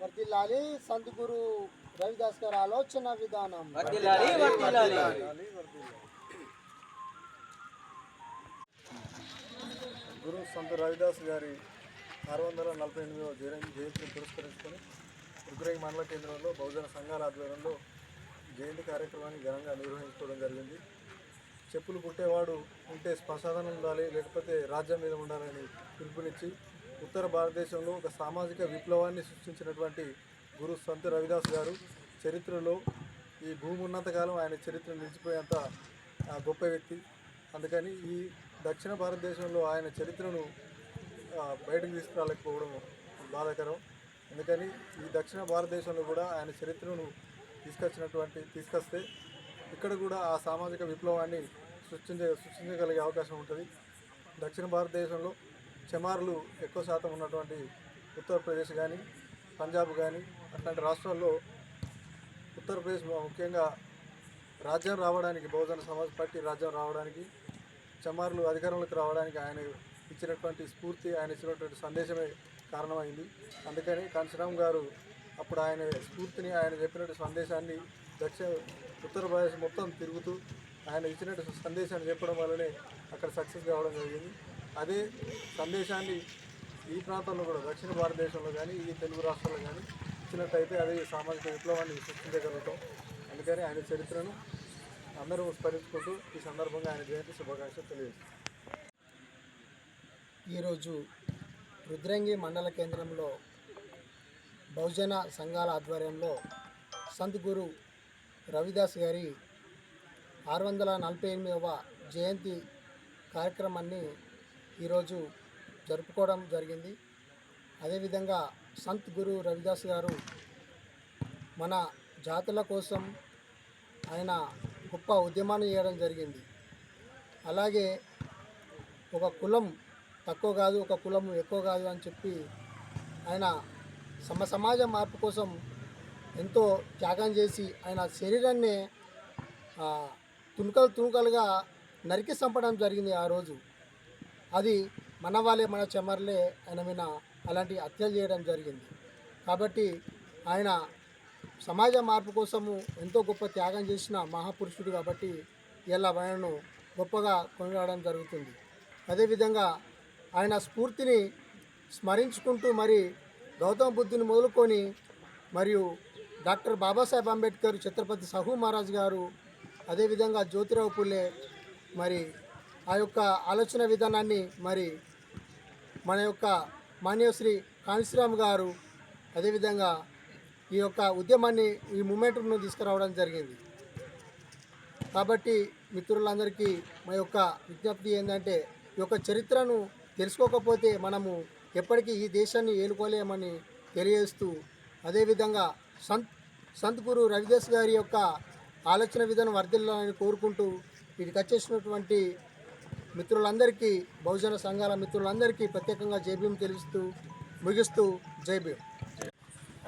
వర్దిల్లాలి సంత్ గురు రవిదాస్ గారి ఆలోచన విధానం. గురు సంత రవిదాస్ గారి ఆరు వందల నలభై ఎనిమిదవ జయంతి జయంతిని పురస్కరించుకొని ఉగ్రై మండల కేంద్రంలో బహుజన సంఘాల ఆధ్వర్యంలో జయంతి కార్యక్రమాన్ని ఘనంగా నిర్వహించుకోవడం జరిగింది. చెప్పులు కుట్టేవాడు ఉంటే శ్మశానం ఉండాలి లేకపోతే రాజ్యం మీద ఉండాలని పిలుపునిచ్చి ఉత్తర భారతదేశంలో ఒక సామాజిక విప్లవాన్ని సృష్టించినటువంటి గురు సంత రవిదాస్ గారు చరిత్రలో ఈ భూమి ఉన్నంతకాలం ఆయన చరిత్ర నిలిచిపోయేంత గొప్ప వ్యక్తి. అందుకని ఈ దక్షిణ భారతదేశంలో ఆయన చరిత్రను బయటకు తీసుకురాలేకపోవడం బాధాకరం. అందుకని ఈ దక్షిణ భారతదేశంలో కూడా ఆయన చరిత్రను తీసుకొచ్చినటువంటి తీసుకొస్తే ఇక్కడ కూడా ఆ సామాజిక విప్లవాన్ని సృష్టించ సృష్టించగలిగే అవకాశం ఉంటుంది. దక్షిణ భారతదేశంలో చమార్లు ఎక్కువ శాతం ఉన్నటువంటి ఉత్తరప్రదేశ్ కానీ పంజాబ్ కానీ అట్లాంటి రాష్ట్రాల్లో ఉత్తరప్రదేశ్ ముఖ్యంగా రాజ్యం రావడానికి బహుజన సమాజ్ పార్టీ రాజ్యం రావడానికి చమార్లు అధికారంలోకి రావడానికి ఆయన ఇచ్చినటువంటి స్ఫూర్తి ఆయన ఇచ్చినటువంటి సందేశమే కారణమైంది. అందుకని కాంశీరామ్ గారు అప్పుడు ఆయన స్ఫూర్తిని ఆయన చెప్పినటువంటి సందేశాన్ని దక్షిణ ఉత్తరప్రదేశ్ మొత్తం తిరుగుతూ ఆయన ఇచ్చినటువంటి సందేశాన్ని చెప్పడం వల్లనే అక్కడ సక్సెస్ కావడం జరిగింది. అదే సందేశాన్ని ఈ ప్రాంతంలో కూడా దక్షిణ భారతదేశంలో కానీ ఈ తెలుగు రాష్ట్రాల్లో కానీ ఇచ్చినట్టయితే అదే సామాజిక విప్లవాన్ని సృష్టించగలుగుతాం. అందుకని ఆయన చరిత్రను అందరూ స్మరించుకుంటూ ఈ సందర్భంగా ఆయన జయంతి శుభాకాంక్షలు తెలియజేస్తాం. ఈరోజు రుద్రంగి మండల కేంద్రంలో బహుజన సంఘాల ఆధ్వర్యంలో సంత్ గురు రవిదాస్ గారి ఆరు వందల నలభై ఎనిమిదవ జయంతి కార్యక్రమాన్ని ఈరోజు జరుపుకోవడం జరిగింది. అదేవిధంగా సంత్ గురు రవిదాస్ గారు మన జాతుల కోసం ఆయన గొప్ప ఉద్యమాన్ని చేయడం జరిగింది. అలాగే ఒక కులం తక్కువ కాదు ఒక కులం ఎక్కువ కాదు అని చెప్పి ఆయన సమ సమాజ మార్పు కోసం ఎంతో త్యాగం చేసి ఆయన శరీరాన్ని తుణుకలు తుణుకలుగా నరికి చంపడం జరిగింది ఆ రోజు. అది మన వాళ్ళే మన చెమర్లే ఆయన మీద అలాంటి హత్యలు చేయడం జరిగింది. కాబట్టి ఆయన సమాజ మార్పు కోసము ఎంతో గొప్ప త్యాగం చేసిన మహాపురుషుడు కాబట్టి ఇలా ఆయనను గొప్పగా కొనిరావడం జరుగుతుంది. అదేవిధంగా ఆయన స్ఫూర్తిని స్మరించుకుంటూ మరి గౌతమ బుద్ధుని మొదలుకొని మరియు డాక్టర్ బాబాసాహెబ్ అంబేద్కర్ ఛత్రపతి సహూ మహారాజ్ గారు అదేవిధంగా జ్యోతిరావు పుల్లే మరి ఆ యొక్క ఆలోచన విధానాన్ని మరి మన యొక్క మాన్యశ్రీ కాంశీరామ్ గారు అదేవిధంగా ఈ యొక్క ఉద్యమాన్ని ఈ మూమెంట్ను తీసుకురావడం జరిగింది. కాబట్టి మిత్రులందరికీ మా యొక్క విజ్ఞప్తి ఏంటంటే ఈ యొక్క చరిత్రను తెలుసుకోకపోతే మనము ఎప్పటికీ ఈ దేశాన్ని ఏలుకోలేమని తెలియజేస్తూ అదేవిధంగా సంత్ సంత్ గురు రవిదాస్ గారి యొక్క ఆలోచన విధానం వర్ధిల్లాలని కోరుకుంటూ వీటికి వచ్చేసినటువంటి మిత్రులందరికీ బహుజన సంఘాల మిత్రులందరికీ ప్రత్యేకంగా జై తెలుస్తూ ముగిస్తూ జై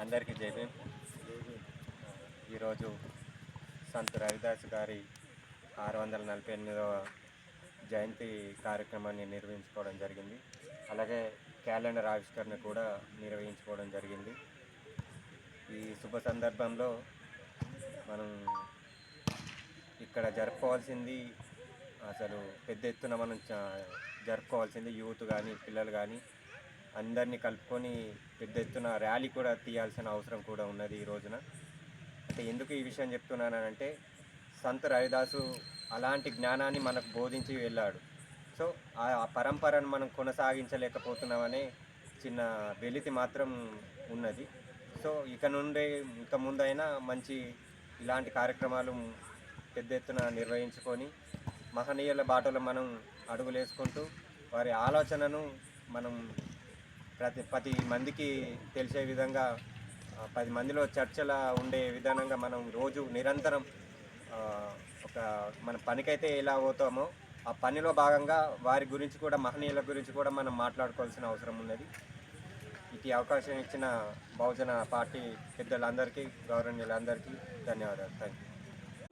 అందరికీ జై భీమ్. ఈరోజు సంత్ రవిదాస్ గారి ఆరు వందల నలభై ఎనిమిదవ జయంతి కార్యక్రమాన్ని నిర్వహించుకోవడం జరిగింది. అలాగే క్యాలెండర్ ఆవిష్కరణ కూడా నిర్వహించుకోవడం జరిగింది. ఈ శుభ సందర్భంలో మనం ఇక్కడ జరుపుకోవాల్సింది అసలు పెద్ద ఎత్తున మనం జరుపుకోవాల్సింది యూత్ కానీ పిల్లలు కానీ అందరినీ కలుపుకొని పెద్ద ఎత్తున ర్యాలీ కూడా తీయాల్సిన అవసరం కూడా ఉన్నది ఈ రోజున. అంటే ఎందుకు ఈ విషయం చెప్తున్నానంటే సంత రవిదాసు అలాంటి జ్ఞానాన్ని మనకు బోధించి వెళ్ళాడు. సో ఆ ఆ పరంపరను మనం కొనసాగించలేకపోతున్నామనే చిన్న వెలితి మాత్రం ఉన్నది. సో ఇక నుండే ఇంత ముందైనా మంచి ఇలాంటి కార్యక్రమాలు పెద్ద ఎత్తున నిర్వహించుకొని మహనీయుల బాటలో మనం అడుగులేసుకుంటూ వారి ఆలోచనను మనం ప్రతి పది మందికి తెలిసే విధంగా పది మందిలో చర్చల ఉండే విధానంగా మనం రోజు నిరంతరం ఒక మన పనికైతే ఎలా పోతామో ఆ పనిలో భాగంగా వారి గురించి కూడా మహనీయుల గురించి కూడా మనం మాట్లాడుకోవాల్సిన అవసరం ఉన్నది. ఇటు అవకాశం ఇచ్చిన బహుజన పార్టీ పెద్దలందరికీ గౌరవనీయులందరికీ ధన్యవాదాలు. Thank you